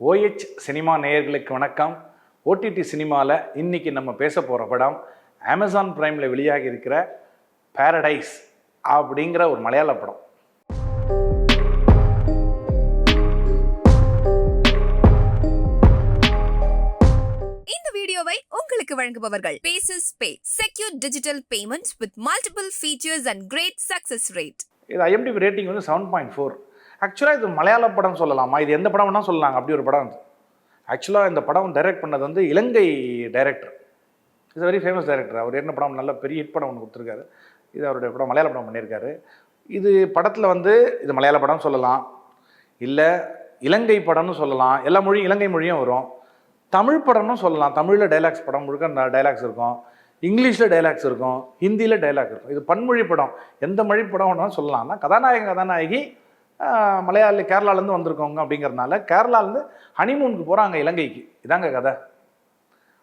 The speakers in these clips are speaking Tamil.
ஓஎச் சினிமா நேயர்களுக்கு வணக்கம். ஓடிடி சினிமாவில் இன்னைக்கு நம்ம பேச போகிற படம் அமேசான் பிரைமில் வெளியாகி இருக்கிற பாரடைஸ் அப்படிங்கிற ஒரு மலையாள படம். இந்த வீடியோவை உங்களுக்கு வழங்குபவர்கள் bases pay secure digital payments with multiple features and great success rate இது ஐஎம்டிபி ரேட்டிங் வந்து செவன் பாயிண்ட் ஃபோர் ஆக்சுவலாக இது மலையாள படம் சொல்லலாமா? இது எந்த படம் வேணால் சொல்லலாங்க. அப்படி ஒரு படம் ஆக்சுவலாக இந்த படம் டைரக்ட் பண்ணது வந்து Ilangai director is very famous director அவர் என்ன படம் நல்ல பெரிய ஹிட் படம் ஒன்று கொடுத்துருக்காரு. இது அவருடைய படம் மலையாள படம் பண்ணியிருக்காரு. இது படத்தில் வந்து இது மலையாள படம் சொல்லலாம். இல்லை இலங்கை படம்னு சொல்லலாம். எல்லா மொழியும் இலங்கை மொழியும் வரும். தமிழ் படம்னு சொல்லலாம். தமிழில் டைலாக்ஸ் படம் முழுக்க டைலாக்ஸ் இருக்கும். இங்கிலீஷில் டைலாக்ஸ் இருக்கும். ஹிந்தியில் டைலாக் இருக்கும். இது பன்மொழி படம். எந்த மொழி படம் வேணாலும் சொல்லலாம் ஆனால் கதாநாயகன் கதாநாயகி மலையாளி கேரளாலேருந்து வந்திருக்கவங்க அப்படிங்கிறதுனால கேரளாலேருந்து ஹனிமூனுக்கு போகிறாங்க இலங்கைக்கு. இதாங்க கதை.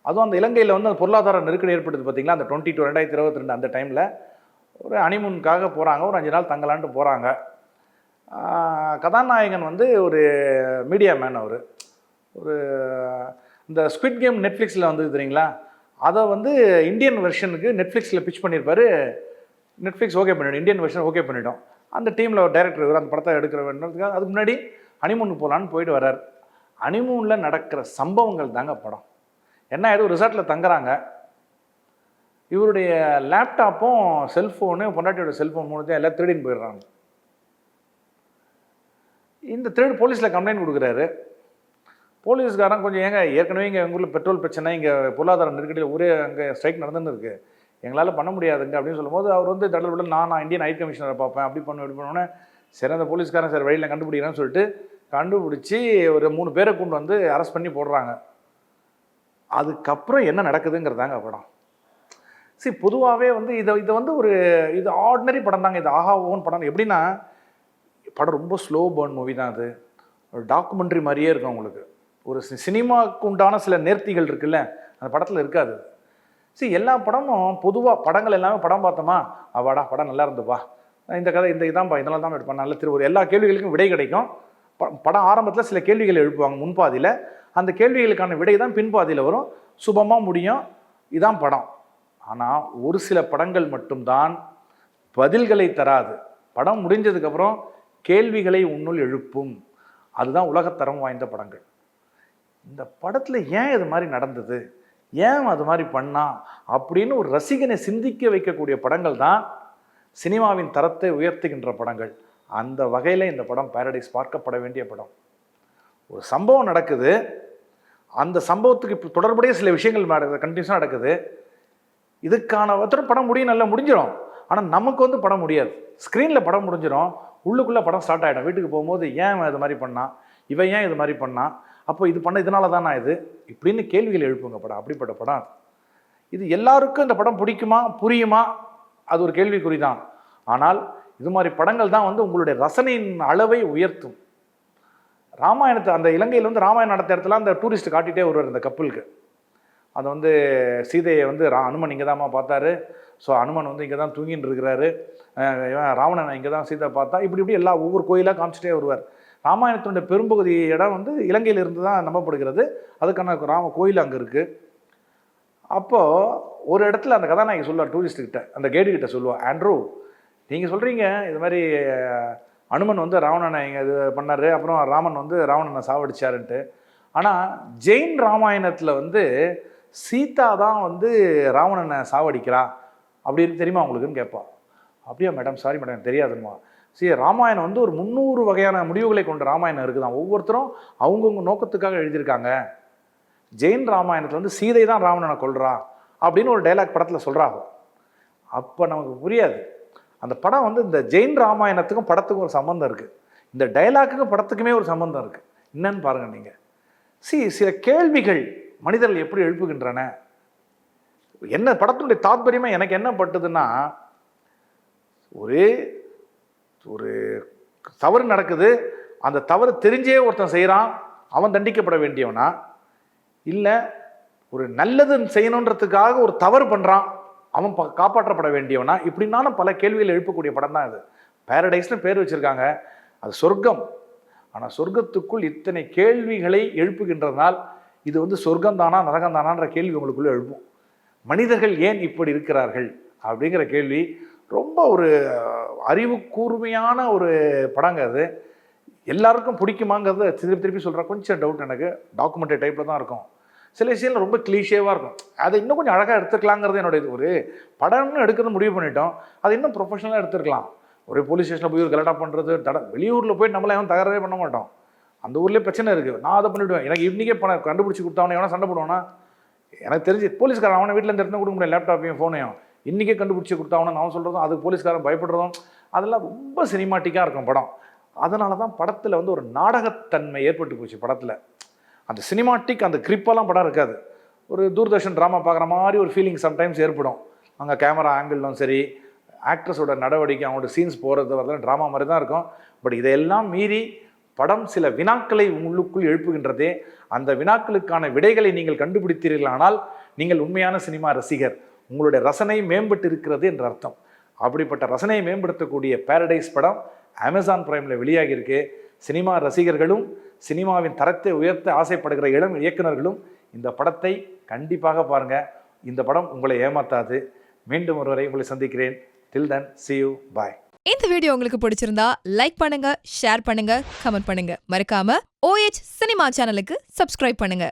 அதுவும் அந்த இலங்கையில் வந்து அந்த பொருளாதார நெருக்கடி ஏற்படுது பார்த்தீங்களா அந்த டுவெண்ட்டி டூ ரெண்டாயிரத்தி இருபத்தி ரெண்டு அந்த டைமில் ஒரு ஹனிமூனுக்காக போகிறாங்க ஒரு அஞ்சு நாள் தங்கலான்ட்டு போகிறாங்க கதாநாயகன் வந்து ஒரு மீடியா மேன் அவர். ஒரு இந்த ஸ்குவிட் கேம் நெட்ஃப்ளிக்ஸில் வந்து தெரியுங்களா? அதை வந்து இந்தியன் வெர்ஷனுக்கு நெட்ஃப்ளிக்ஸில் பிச் பண்ணியிருப்பார் நெட்ஃப்ளிக்ஸ் ஓகே பண்ணிவிடும் இந்தியன் வெர்ஷன் ஓகே பண்ணிவிடும் அந்த டீமில் ஒரு டைரக்டர் அந்த படத்தை எடுக்கிற வேணுன்றதுக்காக அதுக்கு முன்னாடி ஹனிமூனுக்கு போகலான்னு போயிட்டு வர்றார். ஹனிமூனில் நடக்கிற சம்பவங்கள் தாங்க படம். என்ன ஆயிடும் ரிசார்ட்டில் தங்குறாங்க. இவருடைய லேப்டாப்பும் செல்ஃபோனு பொண்டாட்டியோட செல்ஃபோன் மூணுத்தையும் எல்லாம் திருடின்னு போயிடுறாங்க. இந்த திருடு போலீஸில் கம்ப்ளைண்ட் கொடுக்குறாரு. போலீஸ்காரன் கொஞ்சம் ஏங்க ஏற்கனவே இங்கே எங்கள் ஊரில் பெட்ரோல் பிரச்சனை இங்கே பொருளாதார நெருக்கடியில் ஒரே அங்கே ஸ்ட்ரைக் நடந்துன்னு இருக்குது எங்களால் பண்ண முடியாதுங்க அப்படின்னு சொல்லும்போது அவர் வந்து தடல் விடல் நான் நான் இந்தியன் ஹை கமிஷனரை பார்ப்பேன். அப்படி பண்ண இப்படி பண்ணோன்னே சரி அந்த போலீஸ்காரன் சார் வழியில் கண்டுபிடிக்கிறேன்னு சொல்லிட்டு கண்டுபிடிச்சி ஒரு மூணு பேரை கொண்டு வந்து அரெஸ்ட் பண்ணி போடுறாங்க. அதுக்கப்புறம் என்ன நடக்குதுங்கிறதாங்க படம். சரி பொதுவாகவே வந்து இதை இதை வந்து ஒரு இது ஆர்டினரி படம் தாங்க. இது ஆஹா ஓன் படம். எப்படின்னா படம் ரொம்ப ஸ்லோ பேர்ன் மூவி தான் அது. ஒரு டாக்குமெண்ட்ரி மாதிரியே இருக்கும் உங்களுக்கு. ஒரு சி- சினிமாவுக்கு உண்டான சில நேர்த்திகள் இருக்குல்ல அந்த படத்தில் இருக்காது சரி எல்லா படமும் பொதுவாக படங்கள் எல்லாமே படம் பார்த்தோமா? அவாடா படம் நல்லா இருந்துப்பா. இந்த கதை இந்த இதான்ப்பா இதெல்லாம் தான் எடுப்பான். நல்ல திரு எல்லா கேள்விகளுக்கும் விடை கிடைக்கும். ப- படம் ஆரம்பத்தில் சில கேள்விகள் எழுப்புவாங்க முன்பாதியில் அந்த கேள்விகளுக்கான விடை தான் பின்பாதியில் வரும். சுபமாக முடியும். இதான் படம். ஆனால் ஒரு சில படங்கள் மட்டும்தான் பதில்களை தராது. படம் முடிஞ்சதுக்கப்புறம் கேள்விகளை உன்னுள் எழுப்பும். அதுதான் உலகத்தரம் வாய்ந்த படங்கள். இந்த படத்தில் ஏன் இது மாதிரி நடந்தது? ஏன் அது மாதிரி பண்ணா? அப்படின்னு ஒரு ரசிகனை சிந்திக்க வைக்கக்கூடிய படங்கள் தான் சினிமாவின் தரத்தை உயர்த்துகின்ற படங்கள். அந்த வகையில் இந்த படம் பேரடைஸ் பார்க்கப்பட வேண்டிய படம். ஒரு சம்பவம் நடக்குது. அந்த சம்பவத்துக்கு இப்போ தொடர்புடைய சில விஷயங்கள் கண்டினியூஸாக நடக்குது. இதுக்கான ஒருத்தர் படம் முடியும் நல்லா முடிஞ்சிடும் ஆனால் நமக்கு வந்து படம் முடியாது. ஸ்க்ரீனில் படம் முடிஞ்சிடும் உள்ளுக்குள்ளே படம் ஸ்டார்ட் ஆகிடும் வீட்டுக்கு போகும்போது ஏன் இது மாதிரி பண்ணான் இவன் ஏன் இது மாதிரி பண்ணான் அப்போ இது பண்ண இதனால தானா நான் இது? இப்படின்னு கேள்விகள் எழுப்புங்க படம். அப்படிப்பட்ட படம். இது எல்லாருக்கும் இந்த படம் பிடிக்குமா? புரியுமா? அது ஒரு கேள்விக்குறி தான். ஆனால் இது மாதிரி படங்கள் தான் வந்து உங்களுடைய ரசனையின் அளவை உயர்த்தும். ராமாயணத்தை அந்த இலங்கையில் வந்து ராமாயணம் நடத்த இடத்துல அந்த டூரிஸ்ட் காட்டிகிட்டே வருவார் இந்த கப்பலுக்கு. அது வந்து சீதையை வந்து ரா அனுமன் இங்கே தான்மா பார்த்தாரு. ஸோ அனுமன் வந்து இங்கே தான் தூங்கின்னு இருக்கிறாரு. ராவணன் இங்கே தான் சீதை பார்த்தா இப்படி இப்படி எல்லா ஒவ்வொரு கோயிலாக காமிச்சிட்டே வருவார். ராமாயணத்தினுடைய பெரும்பகுதி இடம் வந்து இலங்கையில் இருந்து தான் நம்பப்படுகிறது. அதுக்கான ராம கோயில் அங்கே இருக்குது அப்போது ஒரு இடத்துல அந்த கதாநாயகி சொல்லுவார் டூரிஸ்ட்டுக்கிட்ட அந்த கைடு கிட்ட சொல்லுவா ஆண்ட்ரூ நீங்கள் சொல்கிறீங்க இது மாதிரி அனுமன் வந்து ராவணனை இங்கே இது பண்ணார் அப்புறம் ராமன் வந்து ராவணனை சாவடிச்சாருன்ட்டு. ஆனால் ஜெயின் ராமாயணத்தில் வந்து சீதா தான் வந்து ராவணனை சாவடிக்கிறா அப்படின்னு தெரியுமா உங்களுக்குன்னு கேட்பா. அப்படியா மேடம் சாரி மேடம் எனக்கு சரி ராமாயணம் வந்து ஒரு முந்நூறு வகையான முடிவுகளை கொண்ட ராமாயணம் இருக்குதான். ஒவ்வொருத்தரும் அவங்கவுங்க நோக்கத்துக்காக எழுதியிருக்காங்க. ஜெயின் ராமாயணத்தில் வந்து சீதை தான் ராவணனை கொள்கிறான் அப்படின்னு ஒரு டைலாக் படத்தில் சொல்கிறாங்க அப்போ நமக்கு புரியாது. அந்த படம் வந்து இந்த ஜெயின் ராமாயணத்துக்கும் படத்துக்கும் ஒரு சம்மந்தம் இருக்குது இந்த டைலாக்குக்கும் படத்துக்குமே ஒரு சம்மந்தம் இருக்குது என்னன்னு பாருங்கள் நீங்கள் சி சில கேள்விகள் மனிதர்கள் எப்படி எழுப்புகின்றன? என்ன படத்தினுடைய தாத்பரியமாக எனக்கு என்ன பட்டுதுன்னா ஒரே ஒரு தவறு நடக்குது அந்த தவறு தெரிஞ்சே ஒருத்தன் செய்கிறான் அவன் தண்டிக்கப்பட வேண்டியவனா? இல்லை ஒரு நல்லது செய்யணுன்றதுக்காக ஒரு தவறு பண்ணுறான் அவன் ப- காப்பாற்றப்பட வேண்டியவனா? இப்படின்னாலும் பல கேள்விகள் எழுப்பக்கூடிய படம் தான் இது. பேரடைஸ்னு பேர் வச்சுருக்காங்க. அது சொர்க்கம். ஆனால் சொர்க்கத்துக்குள் இத்தனை கேள்விகளை எழுப்புகின்றதனால் இது வந்து சொர்க்கம்தானா நரகம்தானான்ற கேள்வி உங்களுக்குள்ளே எழுப்பும். மனிதர்கள் ஏன் இப்படி இருக்கிறார்கள்? அப்படிங்கிற கேள்வி ரொம்ப ஒரு அறிவு கூர்மையான ஒரு படங்க அது. எல்லாருக்கும் பிடிக்குமாங்கிறது திருப்பி திருப்பி சொல்கிற கொஞ்சம் டவுட் எனக்கு. டாக்குமெண்ட்ரி டைப்பில் தான் இருக்கும். சில விஷயங்கள் ரொம்ப கிளீஷேவாக இருக்கும். அதை இன்னும் கொஞ்சம் அழகாக எடுத்துக்கலாங்கிறது என்னோட இது. ஒரு படம்னு எடுக்கிறது முடிவு பண்ணிட்டோம். அதை இன்னும் ப்ரொஃபஷனலாக எடுத்துருக்கலாம். ஒரு போலீஸ் ஸ்டேஷனில் போய் ஒரு கலட்டா பண்ணுறது தட வெளியூரில் போய் நம்மள எவன் தகரவே பண்ண மாட்டோம். அந்த ஊர்லேயே பிரச்சனை இருக்குது நான் அதை பண்ணிவிடுவேன் எனக்கு இன்றைக்கே பணம் கண்டுபிடிச்சி கொடுத்தவனே எவனா சண்டை போடுவானா? எனக்கு தெரிஞ்சு போலீஸ்காரன் அவனை வீட்டில் இருந்து எடுத்து கொடுக்க முடியல லேப்டாப்பையும் ஃபோனையும் இன்றைக்கே கண்டுபிடிச்சி கொடுத்தாவனு நான் சொல்கிறதும் அதுக்கு போலீஸ்காரன் பயப்படுறதும் அதெல்லாம் ரொம்ப சினிமாட்டிக்காக இருக்கும் படம். அதனால தான் படத்தில் வந்து ஒரு நாடகத்தன்மை ஏற்பட்டு போச்சு படத்தில். அந்த சினிமாட்டிக் அந்த கிரிப்பெல்லாம் படம் இருக்காது. ஒரு தூர்தர்ஷன் ட்ராமா பார்க்குற மாதிரி ஒரு ஃபீலிங் சம்டைம்ஸ் ஏற்படும். அங்கே கேமரா ஆங்கிளும் சரி ஆக்ட்ரஸோட நடவடிக்கை அவங்களோட சீன்ஸ் போகிறது வரலாம் ட்ராமா மாதிரி தான் இருக்கும். பட் இதையெல்லாம் மீறி படம் சில வினாக்களை உள்ளுக்குள் எழுப்புகின்றதே அந்த வினாக்களுக்கான விடைகளை நீங்கள் கண்டுபிடித்தீர்களானால் நீங்கள் உண்மையான சினிமா ரசிகர். உங்களுடைய ரசனை மேம்பட்டு இருக்கிறது என்ற அர்த்தம். அப்படிப்பட்ட ரசனையை மேம்படுத்தக்கூடிய பேரடைஸ் படம் அமேசான் பிரைமில் வெளியாகியிருக்கு சினிமா ரசிகர்களும் சினிமாவின் தரத்தை உயர்த்த ஆசைப்படுகிற இளம் இயக்குனர்களும் இந்த படத்தை கண்டிப்பாக பாருங்கள் இந்த படம் உங்களை ஏமாத்தாது. மீண்டும் ஒருவரை உங்களை சந்திக்கிறேன். Till then see you bye இந்த வீடியோ உங்களுக்கு பிடிச்சிருந்தா லைக் பண்ணுங்க ஷேர் பண்ணுங்க கமெண்ட் பண்ணுங்க. மறக்காம ஓஎச் சினிமா சேனலுக்கு சப்ஸ்கிரைப் பண்ணுங்க.